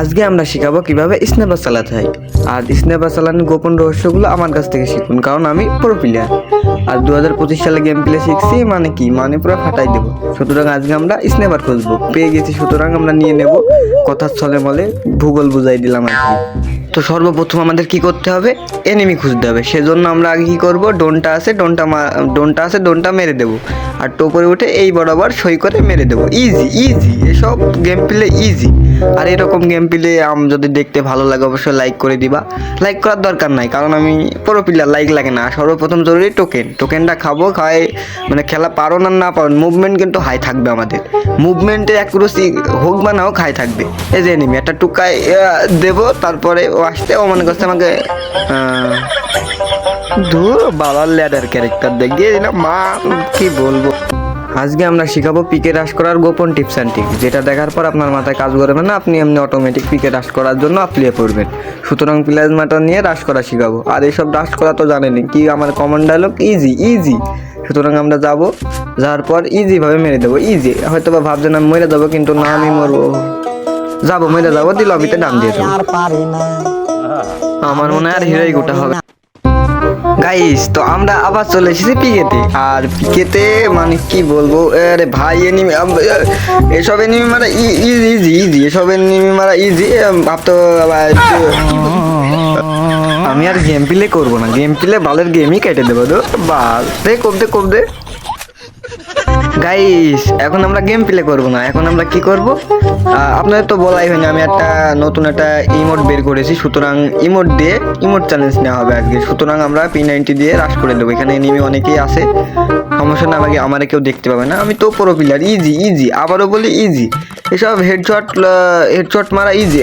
আজকে আমরা শেখাবো কীভাবে স্ন্যাপার চালাতে হয়। আর স্ন্যাপার চালানোর গোপন রহস্যগুলো আমার কাছ থেকে শিখুন, কারণ আমি প্রো প্লেয়ার আর দু হাজার পঁচিশ সালে গেম প্লে শিখছি মানে কি? মানে পুরো ফাটাই দেবো। সুতরাং আজকে আমরা স্ন্যাপার খুঁজবো। পেয়ে গেছি, সুতরাং আমরা নিয়ে নেব কথার ছলে মলে ভূগোল বুঝাই দিলাম আর কি। তো সর্বপ্রথম আমাদের কি করতে হবে? এনিমি খুঁজতে হবে। সেজন্য আমরা আগে কি করব? ডোনটা আছে, ডোনটা ডোনটা আছে, ডোনটা মেরে দেবো। আর টোপরে উঠে এই বরাবর সই করে মেরে দেবো। ইজি ইজি এসব গেম প্লে ইজি আর এরকম গেম প্লে আম যদি দেখতে ভালো লাগে, অবশ্যই লাইক করে দিবা। লাইক করার দরকার নাই, কারণ আমি পুরো প্লেয়ার লাইক লাগে না। সর্বপ্রথম জরুরি টোকেন টোকেনটা খাব, খাই মানে খেলা পারো না না পারো মুভমেন্ট কিন্তু হাই থাকবে আমাদের। মুভমেন্টে অ্যাকুরেসি হোক বা না হোক হাই থাকবে। এই যে এনিমি একটা টুকায় দেবো, তারপরে ও আসতে, ও মনে করছে আমাকে বাবার ল্যাডার ক্যারেক্টার দেখিয়ে দিলাম। মা কি বলব? আজকে আমরা শিখাবো পিকে রাশ করার গোপন টিপস অ্যান্ড যেটা দেখার পর আপনার মাথায় কাজ করবে না আপনি এমনি অটোমেটিক পিকে রাশ করার জন্য করবেন। সুতরাং প্লাজমাটা নিয়ে রাশ করা শিখাবো। আর এইসব রাশ করা তো জানেনই কি আমার কমন ডায়লগ ইজি ইজি সুতরাং আমরা যাব যাওয়ার পর ইজিভাবে মেরে দেবো ইজি হয়তো বা ভাবছেন আমি মরে যাব কিন্তু না আমি মরবো। যাব মেরে যাব দি লবিতে ডান দিয়ে দেবো আমার মনে হয় আর হিরোই গোটা হবে। গাইস তো আমরা আবার চলে এসেছি পিকেতে আর পিকেতে মানে কি বলব? আরে ভাই এনিমি এসব এনিমি মারা ইজি ইজি ইজি এসব এনিমি মারা ইজি ভাবতো আমি আর গেম প্লে করব না। গেম প্লে বালের গেমই কেটে দেবো তো। বাল দে কব দে কব দে। গাইস এখন আমরা গেম প্লে করব না। এখন আমরা কি করব? আপনাদের তো বলাই হয়নি, আমি একটা নতুন একটা ইমোট বের করেছি। সুতরাং ইমোট দিয়ে ইমোট চ্যালেঞ্জ নেওয়া হবে আজকে। সুতরাং আমরা পি নাইনটি দিয়ে রাশ করে দেবো। এখানে এনিমি অনেকেই আছে। সমস্যা না আমাকে আমার কেউ দেখতে পাবে না। আমি তো পুরো প্লেয়ার ইজি ইজি আবারও বলি ইজি এসব হেডশট হেডশট মারা ইজি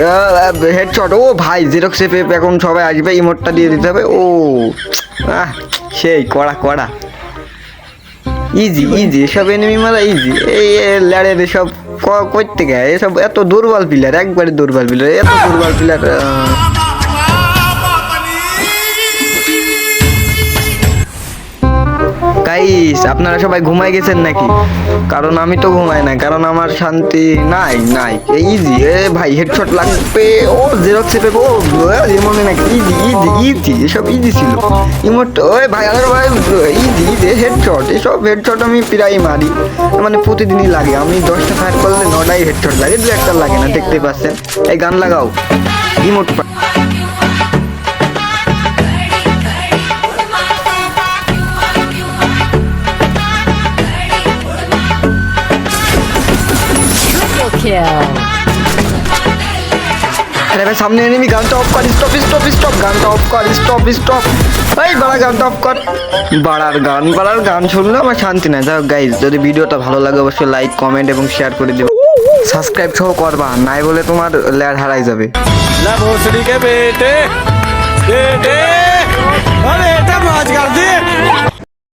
হেডশট ও ভাই জেরক্স এখন সবাই আসবে ইমোটটা দিয়ে দিতে হবে। ও, আহ, সেই কড়া কড়া। ইজি ইজি সব এনিমি মারা ইজি এই ল্যাডের সব করতে গায় এসব এত দুর্বল প্লেয়ার একবারে দুর্বল প্লেয়ার এত দুর্বল প্লেয়ার গাইস আপনারা সবাই ঘুমাই গেছেন নাকি? কারণ আমি তো ঘুমাই না কারণ আমার শান্তি নাই নাই। ইজি এ ভাই হেডশট লাগবে। ও জেরক্স পেবে ও এমন নাকি ইজি ইজি ইজি এসব ইজি ছিল। ইমোট ওই ভাই, আরে, ভাই ইজি ইজি হেডশট এসব হেডশট আমি প্রায় মারি। মানে প্রতিদিনই লাগে, আমি দশটা ফায়ার করলে নটাই হেডশট লাগে, দু একটা লাগে না, দেখতে পাচ্ছেন। এই গান লাগাও। Emote kill. আরে ভাই, সামনে এনিমি গানটা অফ কর স্টপ স্টপ স্টপ গানটা অফ কর স্টপ স্টপ ভাই বাড়া, গানটা অফ কর। বাড়ার গান বাড়ার গান শুনলে আমার শান্তি নাই। যাই গাইজ যদি ভিডিওটা ভালো লাগে, অবশ্যই লাইক কমেন্ট এবং শেয়ার করে দিও। সাবস্ক্রাইব সহ করবা, নাই বলে তোমার ল্যাড হারাই যাবে। না ভোসড়ি কে বেটে বেটে। আরে, এটা মাছ গাড়ি